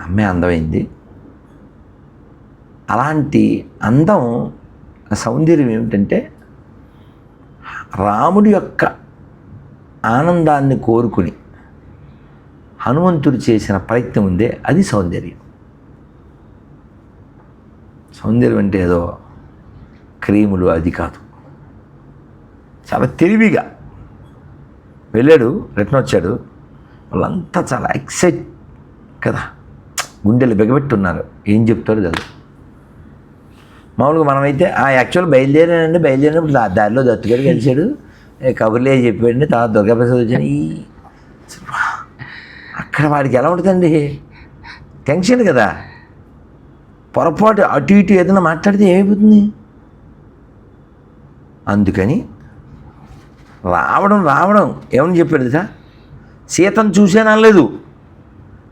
అమ్మాయి అందమైంది. అలాంటి అందం సౌందర్యం ఏమిటంటే రాముడి యొక్క ఆనందాన్ని కోరుకుని హనుమంతుడు చేసిన ప్రయత్నం ఉందే అది సౌందర్యం. సౌందర్యం అంటే ఏదో క్రీములు అది కాదు. చాలా తెలివిగా వెళ్ళాడు రిటర్న్ వచ్చాడు. వాళ్ళంతా చాలా ఎక్సైట్ కదా. గుండెలు బిగబెట్టున్నారు. ఏం చెప్తారో తెలుసు మామూలుగా మనమైతే ఆ యాక్చువల్ బయలుదేరానండి బయలుదేరినప్పుడు ఆ దారిలో దత్తుగారు కలిశాడు. ఏ కబుర్లే చెప్పాడండి. తర్వాత దుర్గాప్రసాద్ వచ్చాను ఈ అక్కడ వాడికి ఎలా ఉంటుందండి? టెన్షన్ కదా. పొరపాటు అటు ఇటు ఏదైనా మాట్లాడితే ఏమైపోతుంది? అందుకని రావడం రావడం. ఏమని చెప్పాడు సార్ సీతను చూసే అనలేదు.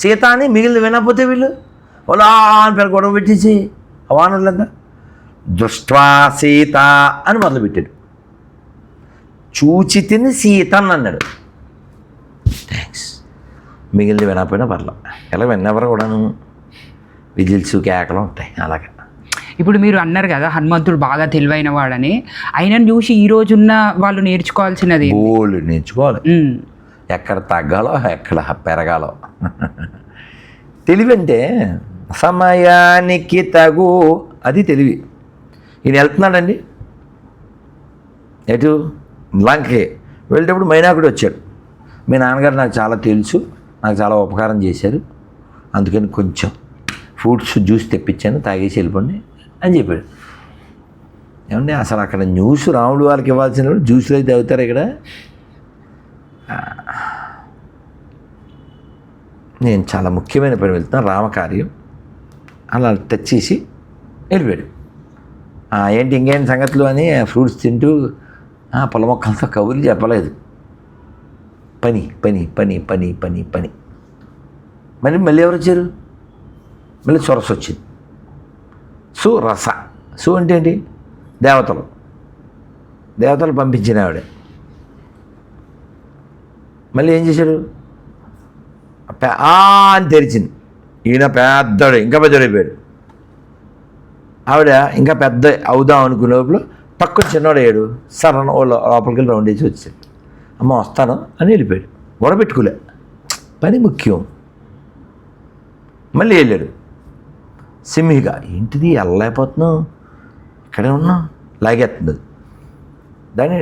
సీత అని మిగిలిన వినకపోతే వీళ్ళు? వాళ్ళు ఆ అని పేరు గొడవ పెట్టేసి అవానులంతా దృష్ట్వా సీత అని మొదలుపెట్టాడు. చూచి తిని సీత అని అన్నాడు. థ్యాంక్స్ మిగిలిన వినకపోయినా పర్లా. ఇలా విన్నెవరు కూడాను? విజిల్స్ కేకలు ఉంటాయి. అలాగే. ఇప్పుడు మీరు అన్నారు కదా హనుమంతుడు బాగా తెలివైన వాడని. ఆయనను చూసి ఈ రోజున్న వాళ్ళు నేర్చుకోవాల్సినది నేర్చుకోవాలి. ఎక్కడ తగ్గాలో ఎక్కడ పెరగాలో. తెలివి అంటే సమయానికి తగు అది తెలివి. ఈయన వెళ్తున్నాడండి. ఎటు? లంకే. వెళ్ళేటప్పుడు మైనాకుడు వచ్చాడు. మీ నాన్నగారు నాకు చాలా తెలుసు నాకు చాలా ఉపకారం చేశారు. అందుకని కొంచెం ఫ్రూట్స్ జ్యూస్ తెప్పించాను తాగేసి వెళ్ళిపోండి అని చెప్పాడు. ఏమండి అసలు అక్కడ న్యూస్ రాముడు వాళ్ళకి ఇవ్వాల్సిన జ్యూస్లో అయితే తాగుతారు ఇక్కడ? నేను చాలా ముఖ్యమైన పని వెళ్తున్నా రామకార్యం అలా టచ్ చేసి వెళ్ళిపోయాడు ఏంటి ఇంకేంటి సంగతులు అని ఫ్రూట్స్ తింటూ "ఆ, పొల మొక్కలతో కబుర్లు చెప్పలేదు. పని పని పని పని పని పని. మళ్ళీ మళ్ళీ ఎవరు వచ్చారు? మళ్ళీ సొరస వచ్చింది. సు రస. సు అంటే ఏంటి? దేవతలు. దేవతలు పంపించిన ఆవిడే. మళ్ళీ ఏం చేశాడు? ఆ అని తెరిచింది. ఈయన పెద్దడు ఇంకా పెద్దడైపోయాడు ఆవిడ ఇంకా పెద్ద అవుదాం అనుకునే లోపల పక్కన చిన్నవాడు సరణ లోపలికి వెళ్ళి రౌండ్ వేసి వచ్చాడు అమ్మ వస్తాను అని వెళ్ళిపోయాడు. గొడవ పెట్టుకోలే పని ముఖ్యం. మళ్ళీ వెళ్ళాడు. సిమ్మిగా ఏంటిది వెళ్ళలేకపోతున్నావు? ఇక్కడే ఉన్నాం? లాగేస్తుంది దాన్ని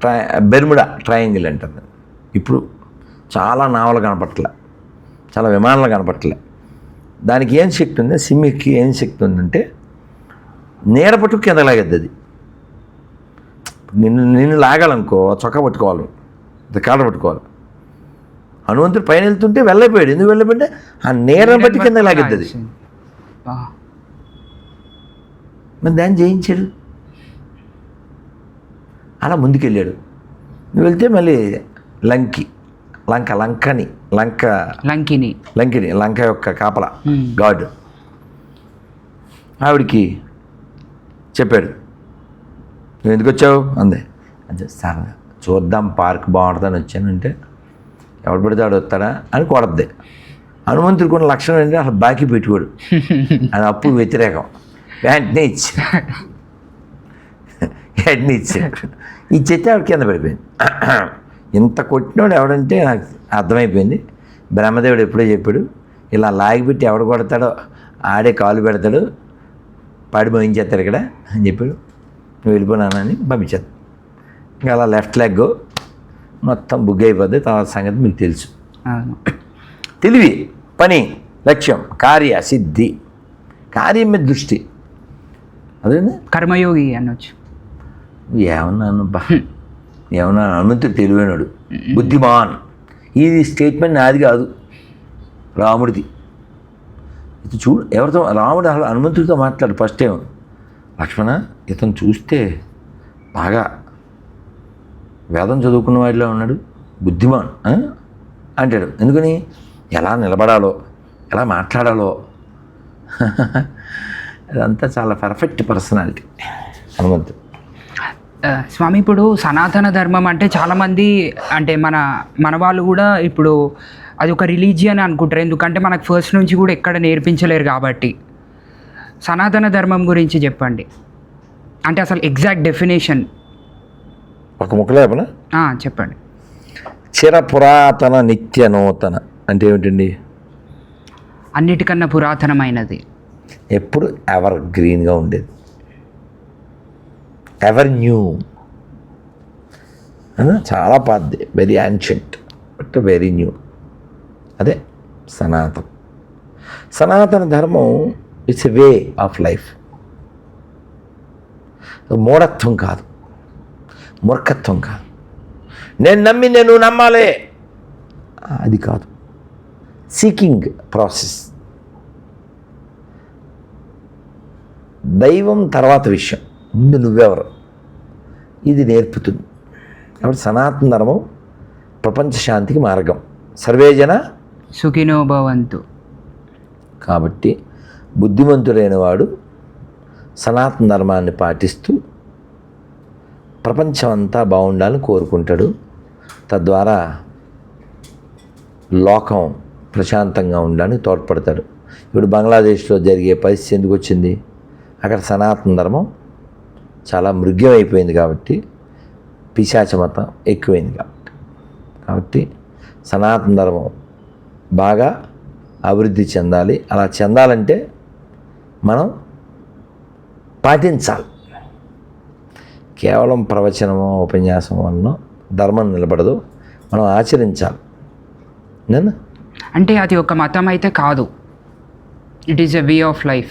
ట్రై బెర్ముడా ట్రయాంగిల్ అంటుంది. ఇప్పుడు చాలా నావలు కనపట్లే చాలా విమానాలు కనపట్లే దానికి ఏం శక్తి ఉంది? సిమ్మికి ఏం శక్తి ఉందంటే నీడ పట్టు కింద లాగద్ది అది. నిన్ను నిన్ను లాగాలనుకో చొక్కా పట్టుకోవాలి కాళ్ళ పట్టుకోవాలి. హనుమంతుడు పైన వెళ్తుంటే వెళ్ళిపోయాడు ఎందుకు వెళ్ళిపోయింటే ఆ నీడను బట్టి కింద లాగద్ది అది. మరి దాన్ని జయించాడు? అలా ముందుకెళ్ళాడు. నువ్వు వెళ్తే మళ్ళీ లంకి లంక లంకని లంక లంకిని. లంకిని లంక యొక్క కాపల. గాడ్. ఆవిడికి చెప్పాడు నువ్వు ఎందుకు వచ్చావు? అంది. అంటే సార్ చూద్దాం పార్క్ బాగుంటుందని వచ్చానంటే ఎవడు పడితే వాడు వస్తాడా? అని కొడద్ది హనుమంతుడికి ఉన్న లక్షణం ఏంటంటే అసలు బాకీ పెట్టుకోడు. అది అప్పు వ్యతిరేకం. వెంటనే ఇచ్చాడు వెంటనే ఇచ్చాడు ఇచ్చేస్తే ఆవిడ కింద పడిపోయింది? ఇంత కొట్టినోడు ఎవడంటే నాకు అర్థమైపోయింది. బ్రహ్మదేవుడు ఎప్పుడో చెప్పాడు ఇలా లాగిపెట్టి ఎవడు కొడతాడో ఆడే కాలు పెడతాడు పాడి మోయించేస్తాడు ఇక్కడ అని చెప్పాడు. నువ్వు వెళ్ళిపోనానని పంపించాను ఇంకా అలా లెఫ్ట్ లెగ్ మొత్తం బుగ్ అయిపోద్ది. తర్వాత సంగతి మీకు తెలుసు. తెలివి పని లక్ష్యం కార్య సిద్ధి. కార్యం మీద దృష్టి. అదేనా కర్మయోగి అనొచ్చు. ఏమన్నాను బా ఏమన్నా హనుమంతుడు తెలివైనడు. బుద్ధిమాన్. ఇది స్టేట్మెంట్ నాది కాదు. రాముడిది. ఇది చూడు ఎవరితో రాముడు అసలు హనుమంతుడితో మాట్లాడు ఫస్ట్ ఏమో లక్ష్మణ ఇతను చూస్తే బాగా వేదం చదువుకున్న వాడిలో ఉన్నాడు. బుద్ధిమాన్? అంటాడు. ఎందుకని? ఎలా నిలబడాలో ఎలా మాట్లాడాలో. అదంతా చాలా పర్ఫెక్ట్ పర్సనాలిటీ హనుమంతుడు స్వామి ఇప్పుడు సనాతన ధర్మం అంటే చాలామంది అంటే మన మన వాళ్ళు కూడా ఇప్పుడు అది ఒక రిలీజియన్ అనుకుంటారు. ఎందుకంటే మనకు ఫస్ట్ నుంచి కూడా ఎక్కడ నేర్పించలేరు కాబట్టి. సనాతన ధర్మం గురించి చెప్పండి. అంటే అసలు ఎగ్జాక్ట్ డెఫినేషన్. ఒక ముక్కలో చెప్పనా చెప్పండి. చిర పురాతన నిత్య నూతన అంటే ఏమిటండి? అన్నిటికన్నా పురాతనమైనది. ఎప్పుడు ఎవర్ గ్రీన్గా ఉండేది? Ever new. చాలా పాతది. Very ancient but very new అదే సనాతనం. సనాతన ధర్మం it's a way of life మూఢత్వం కాదు. మూర్ఖత్వం కాదు. నేను నమ్మి నేను నమ్మాలే. అది కాదు. సీకింగ్ ప్రాసెస్ దైవం తర్వాత విషయం. ముందు నువ్వెవరు? ఇది నేర్పుతుంది. కాబట్టి సనాతన ధర్మం ప్రపంచ శాంతికి మార్గం. సర్వేజన సుఖినో భవంతు. కాబట్టి బుద్ధిమంతుడైన వాడు సనాతన ధర్మాన్ని పాటిస్తూ ప్రపంచం అంతా బాగుండాలని కోరుకుంటాడు. తద్వారా లోకం ప్రశాంతంగా ఉండడానికి తోడ్పడతాడు. ఇప్పుడు బంగ్లాదేశ్లో జరిగే పరిస్థితి ఎందుకు వచ్చింది? అక్కడ సనాతన ధర్మం చాలా మృగ్యమైపోయింది కాబట్టి పిశాచ మతం ఎక్కువైంది కాబట్టి. కాబట్టి సనాతన ధర్మం బాగా అభివృద్ధి చెందాలి. అలా చెందాలంటే మనం పాటించాలి. కేవలం ప్రవచనమో ఉపన్యాసం వలన ధర్మం నిలబడదు. మనం ఆచరించాలి. నేను? అంటే అది ఒక మతం అయితే కాదు. It is a way of life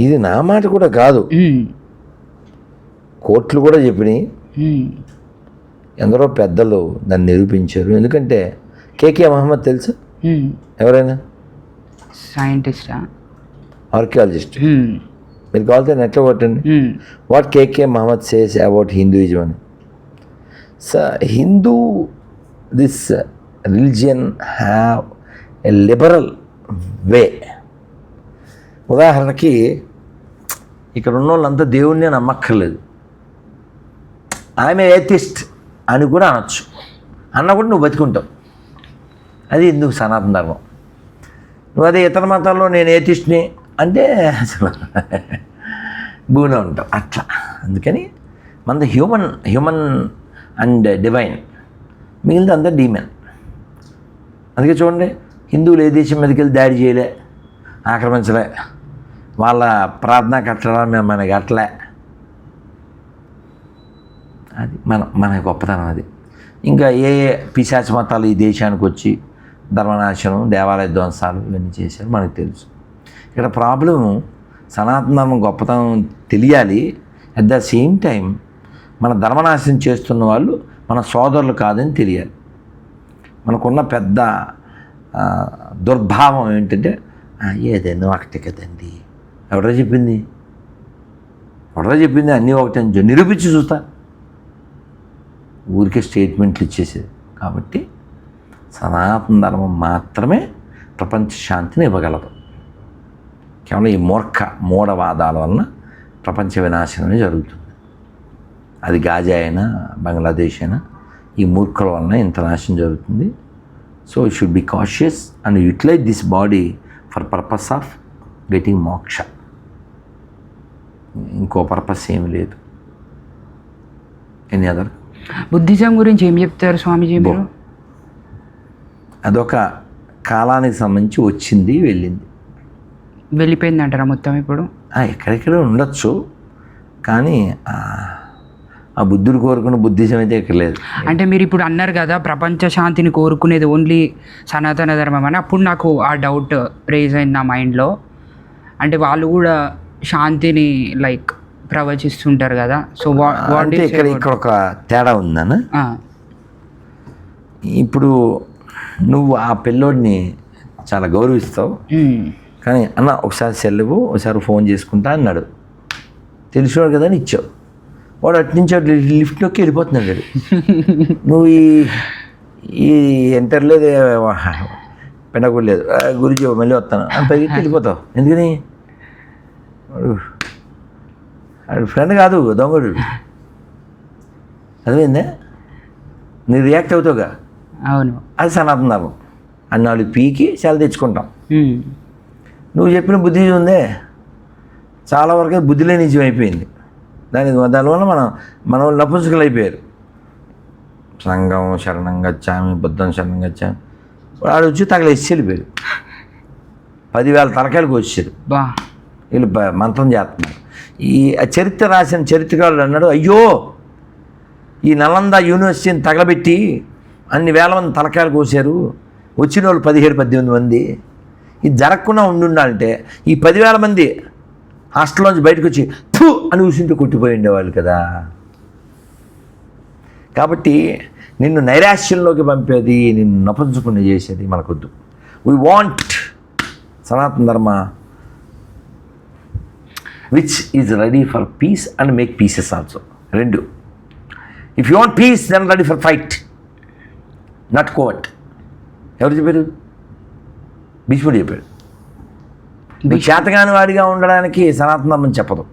ఇది నా మాట కూడా కాదు. కోర్టులు కూడా చెప్పినాయి. ఎందరో పెద్దలు దాన్ని నిరూపించారు. ఎందుకంటే కేకే మహమ్మద్ తెలుసు? ఎవరైనా? సైంటిస్టా. ఆర్కియాలజిస్ట్. మీరు కావాలంటే నెట్లో కొట్టండి? What KK Muhammed says about Hinduism అని. స Hindu this religion have a liberal way. ఉదాహరణకి ఇక్కడ ఉన్న వాళ్ళంతా దేవుణ్ణి నమ్మక్కర్లేదు. ఆమె ఏథిస్ట్ అని కూడా అనొచ్చు. అన్న కూడా నువ్వు బతుకుంటావు. అది ఎందుకు సనాతన ధర్మం? నువ్వు అదే ఇతర మతాల్లో నేను ఏథిస్ట్ని అంటే అసలు భూమిలో ఉంటావు. అట్లా. అందుకని మనది హ్యూమన్ హ్యూమన్ అండ్ డివైన్. మిగిలింది అంతా డీమెన్. అందుకే చూడండి హిందువులు ఏ దేశం మీదకి వెళ్ళి దాడి చేయలే ఆక్రమించలే వాళ్ళ ప్రార్థనా కట్టడాలు మేము మనకి కట్టలే. అది మన మన గొప్పతనం అది. ఇంకా ఏ ఏ పిశాచ మతాలు ఈ దేశానికి వచ్చి ధర్మనాశనం దేవాలయ ధ్వంసాలు ఇవన్నీ చేశారు మనకు తెలుసు. ఇక్కడ ప్రాబ్లం సనాతన ధర్మం గొప్పతనం తెలియాలి. అట్ ద సేమ్ టైం మన ధర్మనాశనం చేస్తున్న వాళ్ళు మన సోదరులు కాదని తెలియాలి. మనకున్న పెద్ద దుర్భావం ఏంటంటే ఏదైనా ఒకటే కదండి ఎవడో చెప్పింది? ఎవడో చెప్పింది? అన్నీ ఒకటే అని నిరూపించి చూస్తా. ఊరికే స్టేట్మెంట్లు ఇచ్చేసేది. కాబట్టి సనాతన ధర్మం మాత్రమే ప్రపంచ శాంతిని ఇవ్వగలదు. కేవలం ఈ మూర్ఖ మూఢవాదాల వలన ప్రపంచ వినాశనమే జరుగుతుంది. అది గాజా అయినా బంగ్లాదేశ్ అయినా ఈ మూర్ఖుల వలన ఇంత నాశనం జరుగుతుంది. So you should be cautious and utilize this body for purpose of getting moksha ఇంకో పర్పస్ ఏమి లేదు. ఎనీ అదర్ బుద్ధిజం గురించి ఏం చెప్తారు స్వామీజీ మీరు? అదొక కాలానికి సంబంధించి వచ్చింది వెళ్ళింది. వెళ్ళిపోయింది అంటారా మొత్తం ఇప్పుడు? ఎక్కడెక్కడ ఉండొచ్చు కానీ ఆ, ఆ బుద్ధుడు కోరుకున్న బుద్ధిజం అయితే ఇక్కడ లేదు. అంటే మీరు ఇప్పుడు అన్నారు కదా ప్రపంచ శాంతిని కోరుకునేది ఓన్లీ సనాతన ధర్మం అని. అప్పుడు నాకు ఆ డౌట్ రేజ్ అయింది నా మైండ్లో అంటే వాళ్ళు కూడా శాంతిని లైక్ ప్రవచిస్తుంటారు కదా. సో అంటే ఇక్కడ ఇక్కడ ఒక తేడా ఉందన్న ఇప్పుడు నువ్వు ఆ పిల్లోడిని చాలా గౌరవిస్తావు. కానీ అన్న ఒకసారి సెలవు ఒకసారి ఫోన్ చేసుకుంటా అన్నాడు. తెలిసినాడు కదా అని ఇచ్చావు. వాడు అటు నుంచి అటు లిఫ్ట్లోకి వెళ్ళిపోతున్నాడు. నువ్వు ఈ ఈ ఎంటర్ లేదు పెండకూడ లేదు "ఆ, గురించి మళ్ళీ వస్తాను. అని పరిగెత్తి వెళ్ళిపోతావు. ఎందుకని? ఫ్రెండ్ కాదు దొంగడు అదేందే నీ రియాక్ట్ అవుతావుగా? అవును. అది సనాతన ధర్మం. అన్నాళ్ళు పీకి సెల తెచ్చుకుంటాం. నువ్వు చెప్పిన బుద్ధి ఉందే చాలా వరకు బుద్ధిలే నిజం అయిపోయింది. దాని దానివల్ల మనం మన నపుంసకులు అయిపోయారు. సంఘం శరణం గచ్చామి బుద్ధం శరణం గచ్చామి. వాడు వచ్చి తగలేసి వెళ్ళిపోయారు పదివేల తలకాయలకు వచ్చారు. బా. వీళ్ళు మంత్రం చేస్తున్నారు. ఈ చరిత్ర రాసిన చరిత్రకారుడు అన్నాడు అయ్యో ఈ నలంద యూనివర్సిటీని తగలబెట్టి అన్ని వేల మంది తలకాయలు కోసారు వచ్చిన వాళ్ళు పదిహేడు పద్దెనిమిది మంది. ఇది జరగకుండా ఉండుండాలంటే ఈ పదివేల మంది హాస్టల్లోంచి బయటకు వచ్చి థూ అని ఊసింటూ కొట్టిపోయి ఉండేవాళ్ళు కదా. కాబట్టి నిన్ను నైరాశ్యంలోకి పంపేది నిన్ను నపుంచకుండా చేసేది మనకొద్దు. We want Sanatana Dharma which is ready for peace and make pieces also రెండు if you want peace then ready for fight not coward ఎవరు చెప్పారు? భీష్ముడు చెప్పాడు. నీకు చేతగాని వాడిగా ఉండడానికి సనాతన ధర్మం చెప్పదు.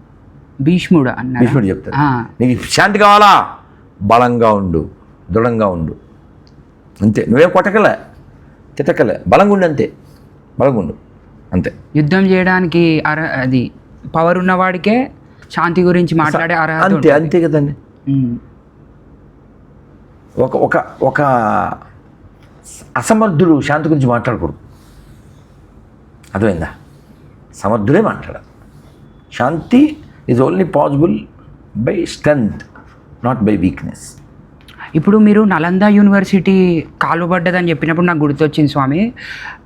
భీష్ముడు అన్నాడు? భీష్ముడు చెప్తాడు. నీకు శాంతి కావాలా? బలంగా ఉండు దృఢంగా ఉండు. అంతే. నువ్వేం కొట్టకలే తిట్టకలే. బలంగా ఉండు అంతే. బలంగా ఉండు అంతే. యుద్ధం చేయడానికి అర అది పవర్ ఉన్నవాడికే శాంతి గురించి మాట్లాడే అర్హత అంతే. అంతే కదండి. ఒక ఒక ఒక అసమర్థుడు శాంతి గురించి మాట్లాడకూడదు. అర్థమైందా? సమర్థుడే మాట్లాడాలి. Shanti is only possible by strength not by weakness ఇప్పుడు మీరు నలంద యూనివర్సిటీ కాలువబడ్డదని చెప్పినప్పుడు నాకు గుర్తొచ్చింది స్వామి.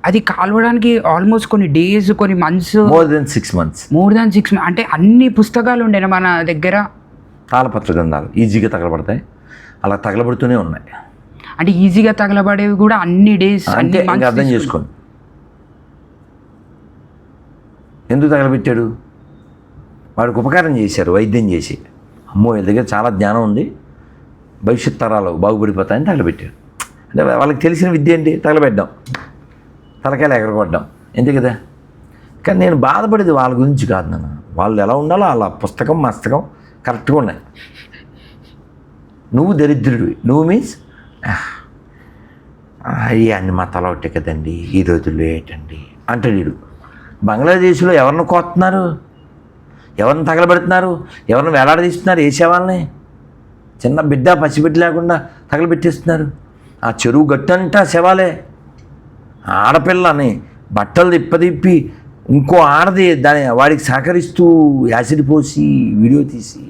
అది కాలువడానికి ఆల్మోస్ట్ కొన్ని డేస్ కొన్ని months more then six months more than six అంటే అన్ని పుస్తకాలు ఉండేనా మన దగ్గర. తాళపత్ర గ్రంథాలు ఈజీగా తగలబడతాయి. అలా తగలబడుతూనే ఉన్నాయి. అంటే ఈజీగా తగలబడేవి కూడా అన్ని డేస్ ఇంకా అర్థం చేసుకోండి. ఎందుకు తగలబెట్టాడు? వాడికి ఉపకారం చేశారు వైద్యం చేసి. అమ్మో వీళ్ళ దగ్గర చాలా జ్ఞానం ఉంది. భవిష్యత్ తరాలు బాగుపడిపోతాయని తగలబెట్టాడు అంటే వాళ్ళకి తెలిసిన విద్య ఏంటి? తగలబెట్టడం. తలకాయలు ఎగరగొడ్డాం అంతే కదా? కానీ నేను బాధపడేది వాళ్ళ గురించి కాదు నాన్న. వాళ్ళు ఎలా ఉండాలో వాళ్ళ పుస్తకం మస్తకం కరెక్ట్గా ఉన్నాయి. నువ్వు దరిద్రుడివి. నువ్వు మీన్స్ అయ్యి అన్ని మతాలు ఒకటే కదండి. ఈ రోజుల్లో ఏంటండి? అంటాడు వీడు బంగ్లాదేశ్లో ఎవరిని కోస్తున్నారు ఎవరిని తగలబెడుతున్నారు? ఎవరిని వేలాడదీస్తున్నారు? ఏ శవాలని చిన్న బిడ్డ పసిబిడ్డ లేకుండా తగలబెట్టేస్తున్నారు. ఆ చెరువు గట్టంట శవాలే. ఆడపిల్లని బట్టలు తిప్పదిప్పి ఇంకో ఆడది దాని వాడికి సహకరిస్తూ యాసిడ్ పోసి వీడియో తీసి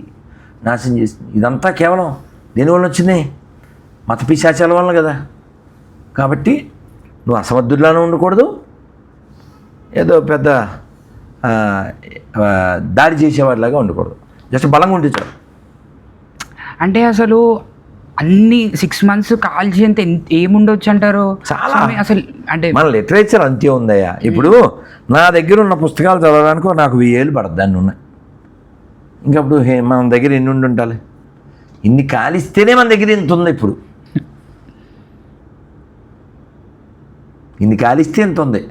నాశనం చేస్తుంది ఇదంతా కేవలం దేనివల్ల వచ్చినాయి మత పిశాచాల వల్ల కదా. కాబట్టి నువ్వు అసమర్థుల్లానే ఉండకూడదు. ఏదో పెద్ద దాడి చేసేవాడిలాగా ఉండకూడదు. జస్ట్ బలంగా ఉంటే చాలు. అంటే అసలు అన్ని సిక్స్ మంత్స్ కాల్చి అంత ఏముండొచ్చు అంటారు చాలా. అసలు అంటే మన లిటరేచర్ అంతే ఉందయ్యా. ఇప్పుడు నా దగ్గర ఉన్న పుస్తకాలు చదవడానికి నాకు వెయ్యేళ్ళు పడద్దు దాన్ని ఉన్నాయి మన దగ్గర ఎన్ని ఉండి ఉండాలి ఇన్ని కాలిస్తేనే మన దగ్గర ఇంత ఉంది ఇప్పుడు. ఇన్ని కాలిస్తే ఎంత ఉంది.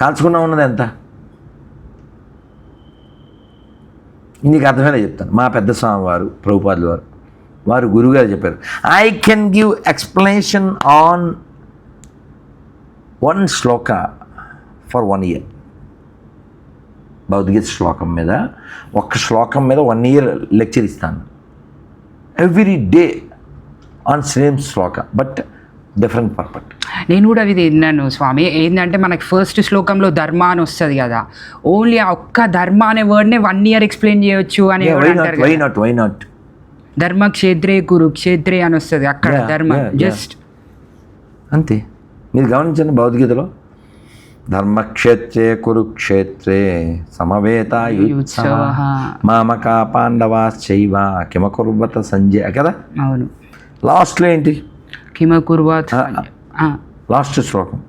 కాల్చుకున్నా ఉన్నది ఎంత? నీకు అర్థమైనా చెప్తాను. మా పెద్ద స్వామి వారు ప్రభుపాదులు వారు. వారు గురువుగారు చెప్పారు. I can give explanation on one shloka for one year Bhagavad Gita శ్లోకం మీద ఒక్క శ్లోకం మీద వన్ ఇయర్ లెక్చర్ ఇస్తాను. Every day on same shloka but different purpose నేను కూడా ఇది విన్నాను స్వామి. ఏంటంటే మనకి ఫస్ట్ శ్లోకంలో ధర్మ అని వస్తుంది కదా. ఓన్లీ ఆ ఒక్క ధర్మ అనే వర్డ్నే వన్ ఇయర్ ఎక్స్ప్లెయిన్ చేయొచ్చు అని why not why. Not why not ధర్మ క్షేత్రే కురుక్షేత్రే అని వస్తుంది అక్కడ ధర్మ. జస్ట్ అంతే. మీరు గమనించండి భగవద్గీతలో. ధర్మక్షేత్రే కురుక్షేత్రే సమవేత యుత్సవః. మామక పాండవాశ్చైవ కిమకుర్వత సంజయ్ కదా? అవును. లాస్ట్లో ఏంటి? కిమ కుర్వాత్ ఆ, లాస్ట్ శ్లోకం.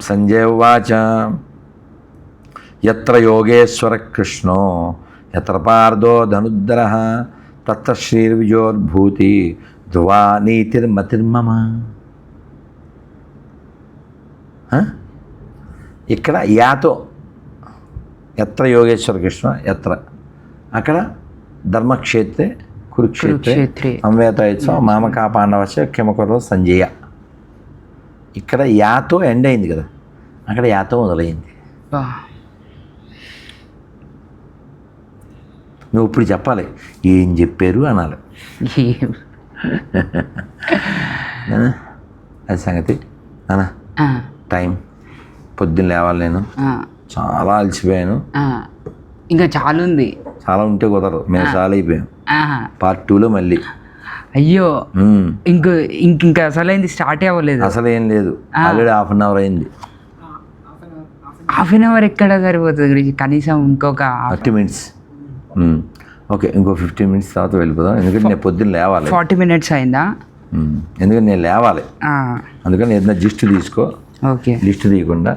సంజయ్ ఉవాచ. ఎత్ర యోగేశ్వర కృష్ణో. ఎత్ర పార్థో ధనుద్దర తత్ర శ్రీర్విజోద్భూతి ధ్రువా నీతిర్మతిర్మమ? ఇక్కడ యాతో ఎత్ర యోగేశ్వర కృష్ణ ఎత్ర అక్కడ ధర్మక్షేత్రే కురుక్షేత్రే. సంవేతయత్సవ మామకా పాండవస్య కిమకుర్వ సంజయ. ఇక్కడ యాతో ఎండ్ అయింది కదా. అక్కడ యాతో మొదలైంది. నువ్వు ఇప్పుడు చెప్పాలి. ఏం చెప్పారు అనాలి. అది సంగతి. ఆ, టైం. పొద్దున్న లేవాలి నేను. చాలా అలసిపోయాను. ఇంకా చాలా ఉంది. చాలా ఉంటే కుదరదు. మేము చాలా అయిపోయాం. పార్ట్ టూలో మళ్ళీ. అయ్యో. ఇంక ఇంక ఇంకా అసలైంది స్టార్ట్ అవ్వలేదు. అసలు ఏం లేదు. ఆల్రెడీ హాఫ్ అన్ అవర్ అయింది. హాఫ్ అన్ అవర్ ఎక్కడ సరిపోతుంది? కనీసం ఇంకొక థర్టీ మినిట్స్ ఓకే ఇంకో ఫిఫ్టీన్ మినిట్స్ తర్వాత వెళ్ళిపోదాం. ఎందుకంటే నేను పొద్దున్న లేవాలి. ఫార్టీ మినిట్స్ అయిందా. ఎందుకంటే నేను లేవాలి. అందుకని ఏదైనా జిస్ట్ తీసుకో. ఓకే. లిస్ట్ తీయకుండా.